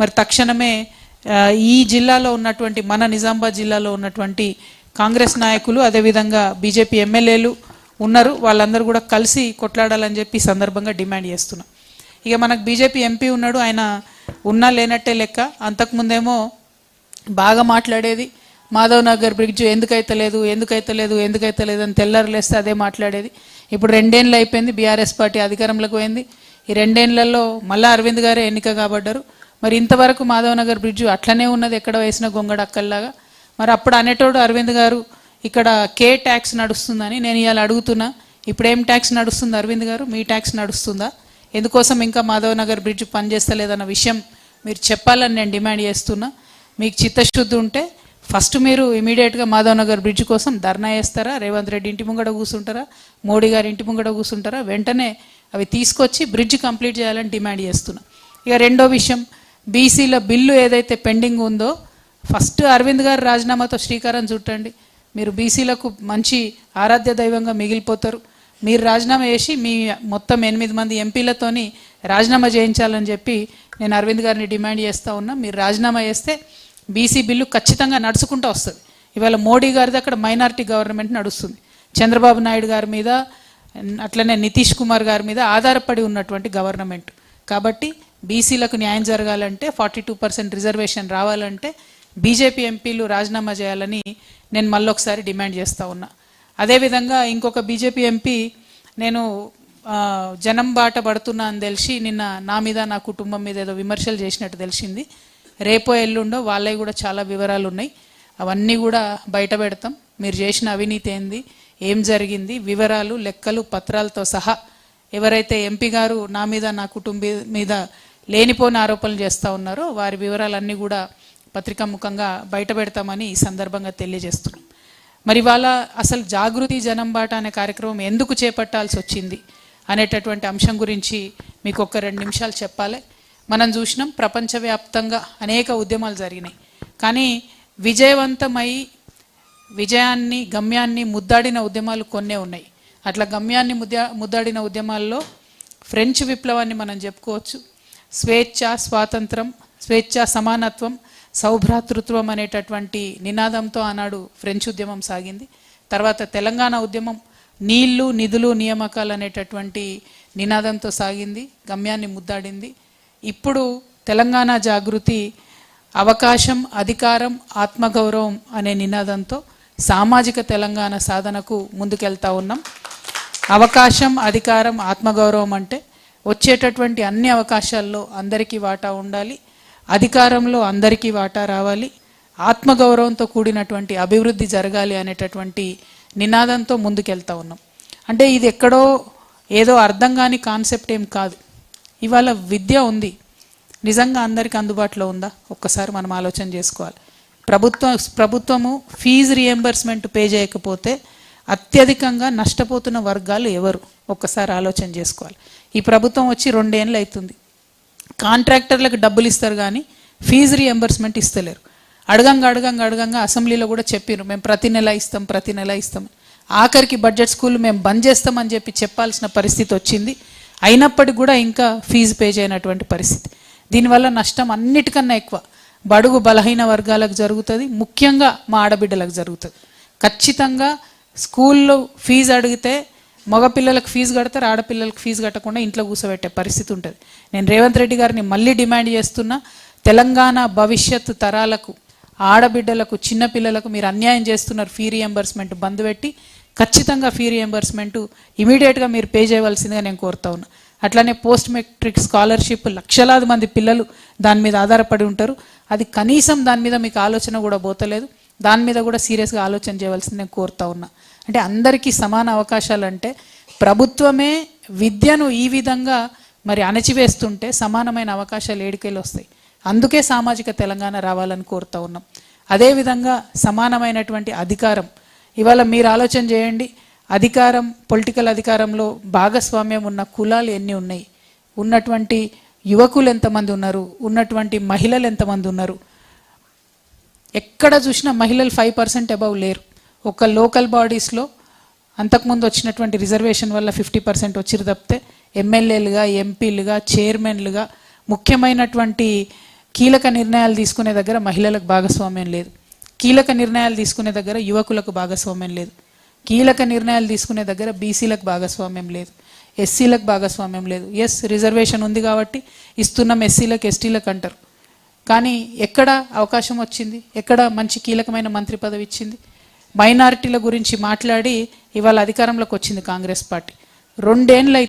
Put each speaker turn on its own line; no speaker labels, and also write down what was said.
మరి తక్షణమే ఈ జిల్లాలో ఉన్నటువంటి మన నిజామాబాద్ జిల్లాలో ఉన్నటువంటి కాంగ్రెస్ నాయకులు అదేవిధంగా బీజేపీ ఎమ్మెల్యేలు ఉన్నారు. వాళ్ళందరూ కూడా కలిసి కొట్లాడాలని చెప్పి సందర్భంగా డిమాండ్ చేస్తున్నాం. ఇక మనకు బీజేపీ ఎంపీ ఉన్నాడు ఆయన ఉన్నా లేనట్టే లెక్క. అంతకుముందేమో బాగా మాట్లాడేది మాధవ్ నగర్ బ్రిడ్జ్ ఎందుకైతే లేదు ఎందుకైతే లేదు ఎందుకైతే లేదు అని తెల్లారు లేస్తే అదే మాట్లాడేది. ఇప్పుడు రెండేళ్ళు అయిపోయింది బీఆర్ఎస్ పార్టీ అధికారంలోకి పోయింది. ఈ రెండేళ్ళలో మళ్ళీ అరవింద్ గారే ఎన్నిక కాబడ్డారు. మరి ఇంతవరకు మాధవ్ నగర్ బ్రిడ్జ్ అట్లనే ఉన్నది ఎక్కడ వేసిన గొంగడ అక్కల్లాగా. మరి అప్పుడు అనేటోడు అరవింద్ గారు ఇక్కడ కే ట్యాక్స్ నడుస్తుందని నేను ఇవాళ అడుగుతున్నా. ఇప్పుడు ఏం ట్యాక్స్ నడుస్తుంది అరవింద్ గారు? మీ ట్యాక్స్ నడుస్తుందా? ఎందుకోసం ఇంకా మాధవ్ నగర్ బ్రిడ్జ్ పనిచేస్తలేదన్న విషయం మీరు చెప్పాలని నేను డిమాండ్ చేస్తున్నా. మీకు చిత్తశుద్ధి ఉంటే ఫస్ట్ మీరు ఇమీడియట్గా మాధవ్ నగర్ బ్రిడ్జ్ కోసం ధర్నా చేస్తారా? రేవంత్ రెడ్డి ఇంటి ముంగడ కూర్చుంటారా మోడీ గారి ఇంటి ముంగడ కూర్చుంటారా వెంటనే అవి తీసుకొచ్చి బ్రిడ్జ్ కంప్లీట్ చేయాలని డిమాండ్ చేస్తున్నా. ఇక రెండో విషయం బీసీల బిల్లు ఏదైతే పెండింగ్ ఉందో ఫస్ట్ అరవింద్ గారు రాజీనామాతో శ్రీకారం చుట్టండి. మీరు బీసీలకు మంచి ఆరాధ్య దైవంగా మిగిలిపోతారు. మీరు రాజీనామా చేసి మీ మొత్తం ఎనిమిది మంది ఎంపీలతోని రాజీనామా చేయించాలని చెప్పి నేను అరవింద్ గారిని డిమాండ్ చేస్తూ ఉన్నా. మీరు రాజీనామా చేస్తే బీసీ బిల్లు ఖచ్చితంగా నడుచుకుంటూ వస్తుంది. ఇవాళ మోడీ గారిది అక్కడ మైనారిటీ గవర్నమెంట్ నడుస్తుంది. చంద్రబాబు నాయుడు గారి మీద అట్లనే నితీష్ కుమార్ గారి మీద ఆధారపడి ఉన్నటువంటి గవర్నమెంట్. కాబట్టి బీసీలకు న్యాయం జరగాలంటే ఫార్టీ టూ పర్సెంట్ రిజర్వేషన్ రావాలంటే బీజేపీ ఎంపీలు రాజీనామా చేయాలని నేను మళ్ళొకసారి డిమాండ్ చేస్తూ ఉన్నా. అదేవిధంగా ఇంకొక బీజేపీ ఎంపీ నేను జనం బాట పడుతున్నా అని తెలిసి నిన్న నా మీద నా కుటుంబం మీద ఏదో విమర్శలు చేసినట్టు తెలిసింది. రేపో ఎల్లుండో వాళ్ళవి కూడా చాలా వివరాలు ఉన్నాయి అవన్నీ కూడా బయట పెడతాం. మీరు చేసిన అవినీతి ఏంది? ఏం జరిగింది? వివరాలు లెక్కలు పత్రాలతో సహా ఎవరైతే ఎంపీ గారు నా మీద నా కుటుంబీ మీద లేనిపోని ఆరోపణలు చేస్తూ ఉన్నారో వారి వివరాలన్నీ కూడా పత్రికాముఖంగా బయట పెడతామని ఈ సందర్భంగా తెలియజేస్తున్నాం. మరి వాళ్ళ అసలు జాగృతి జనం బాట అనే కార్యక్రమం ఎందుకు చేపట్టాల్సి వచ్చింది అనేటటువంటి అంశం గురించి మీకు ఒక రెండు నిమిషాలు చెప్పాలి. మనం చూసినాం ప్రపంచవ్యాప్తంగా అనేక ఉద్యమాలు జరిగినాయి. కానీ విజయవంతమై విజయాన్ని గమ్యాన్ని ముద్దాడిన ఉద్యమాలు కొన్నే ఉన్నాయి. అట్లా గమ్యాన్ని ముద్దా ముద్దాడిన ఉద్యమాల్లో ఫ్రెంచ్ విప్లవాన్ని మనం చెప్పుకోవచ్చు. స్వేచ్ఛ స్వాతంత్రం స్వేచ్ఛ సమానత్వం సౌభ్రాతృత్వం అనేటటువంటి నినాదంతో ఆనాడు ఫ్రెంచ్ ఉద్యమం సాగింది. తర్వాత తెలంగాణ ఉద్యమం నీళ్ళు నిధులు నియామకాలు అనేటటువంటి నినాదంతో సాగింది గమ్యాన్ని ముద్దాడింది. ఇప్పుడు తెలంగాణ జాగృతి అవకాశం అధికారం ఆత్మగౌరవం అనే నినాదంతో సామాజిక తెలంగాణ సాధనకు ముందుకెళ్తా ఉన్నాం. అవకాశం అధికారం ఆత్మగౌరవం అంటే వచ్చేటటువంటి అన్ని అవకాశాల్లో అందరికీ వాటా ఉండాలి అధికారంలో అందరికీ వాటా రావాలి ఆత్మగౌరవంతో కూడినటువంటి అభివృద్ధి జరగాలి అనేటటువంటి నినాదంతో ముందుకెళ్తా ఉన్నాం. అంటే ఇది ఎక్కడో ఏదో అర్థం కాని కాన్సెప్ట్ ఏం కాదు. ఇవాళ విద్య ఉంది. నిజంగా అందరికీ అందుబాటులో ఉందా? ఒక్కసారి మనం ఆలోచన చేసుకోవాలి. ప్రభుత్వం ప్రభుత్వము ఫీజు రియంబర్స్మెంట్ పే చేయకపోతే అత్యధికంగా నష్టపోతున్న వర్గాలు ఎవరు? ఒక్కసారి ఆలోచన చేసుకోవాలి. ఈ ప్రభుత్వం వచ్చి రెండేళ్ళు అవుతుంది కాంట్రాక్టర్లకు డబ్బులు ఇస్తారు కానీ ఫీజు రీఎంబర్స్మెంట్ ఇస్తలేరు. అడగంగా అడగంగా అడగంగా అసెంబ్లీలో కూడా చెప్పారు మేము ప్రతి నెల ఇస్తాం ప్రతి నెల ఇస్తాం. ఆఖరికి బడ్జెట్ స్కూల్ మేము బంద్ చేస్తామని చెప్పి చెప్పాల్సిన పరిస్థితి వచ్చింది. అయినప్పటికీ కూడా ఇంకా ఫీజు పే చేయనటువంటి పరిస్థితి. దీనివల్ల నష్టం అన్నిటికన్నా ఎక్కువ. బడుగు బలహీన వర్గాలకు జరుగుతుంది. ముఖ్యంగా మా ఆడబిడ్డలకు జరుగుతుంది. ఖచ్చితంగా స్కూల్లో ఫీజు అడిగితే మగపిల్లలకు ఫీజు కడతారు ఆడపిల్లలకు ఫీజు కట్టకుండా ఇంట్లో కూర్చోబెట్టే పరిస్థితి ఉంటుంది. నేను రేవంత్ రెడ్డి గారిని మళ్ళీ డిమాండ్ చేస్తున్నా తెలంగాణ భవిష్యత్తు తరాలకు ఆడబిడ్డలకు చిన్నపిల్లలకు మీరు అన్యాయం చేస్తున్నారు ఫీ రియంబర్స్మెంట్ బంద్ పెట్టి ఖచ్చితంగా ఫీ రియంబర్స్మెంట్ ఇమీడియట్గా మీరు పే చేయవలసిందిగా నేను కోరుతా ఉన్నా. అట్లానే పోస్ట్ మెట్రిక్ స్కాలర్షిప్ లక్షలాది మంది పిల్లలు దాని మీద ఆధారపడి ఉంటారు. అది కనీసం దాని మీద మీకు ఆలోచన కూడా పోతలేదు. దాని మీద కూడా సీరియస్గా ఆలోచన చేయవలసింది నేను కోరుతా ఉన్నా. అంటే అందరికీ సమాన అవకాశాలు అంటే ప్రభుత్వమే విద్యను ఈ విధంగా మరి అణచివేస్తుంటే సమానమైన అవకాశాలు ఏడికెళ్ళి వస్తాయి. అందుకే సామాజిక తెలంగాణ రావాలని కోరుతూ ఉన్నాం. అదేవిధంగా సమానమైనటువంటి అధికారం. ఇవాళ మీరు ఆలోచన చేయండి అధికారం పొలిటికల్ అధికారంలో భాగస్వామ్యం ఉన్న కులాలు ఎన్ని ఉన్నాయి? ఉన్నటువంటి యువకులు ఎంతమంది ఉన్నారు? ఉన్నటువంటి మహిళలు ఎంతమంది ఉన్నారు? ఎక్కడ చూసినా మహిళలు ఫైవ్ పర్సెంట్ అబవ్ లేరు. ఒక లోకల్ బాడీస్లో అంతకుముందు వచ్చినటువంటి రిజర్వేషన్ వల్ల ఫిఫ్టీ పర్సెంట్ వచ్చిరు తప్పితే ఎమ్మెల్యేలుగా ఎంపీలుగా చైర్మన్లుగా ముఖ్యమైనటువంటి కీలక నిర్ణయాలు తీసుకునే దగ్గర మహిళలకు భాగస్వామ్యం లేదు. కీలక నిర్ణయాలు తీసుకునే దగ్గర యువకులకు భాగస్వామ్యం లేదు. కీలక నిర్ణయాలు తీసుకునే దగ్గర బీసీలకు భాగస్వామ్యం లేదు. ఎస్సీలకు భాగస్వామ్యం లేదు. ఎస్ రిజర్వేషన్ ఉంది కాబట్టి ఇస్తున్నాం ఎస్సీలకు ఎస్టీలకు అంటారు. కానీ ఎక్కడ అవకాశం వచ్చింది? ఎక్కడ మంచి కీలకమైన మంత్రి పదవి ఇచ్చింది? మైనారిటీల గురించి మాట్లాడి ఇవాళ అధికారంలోకి వచ్చింది కాంగ్రెస్ పార్టీ. రెండేళ్ళు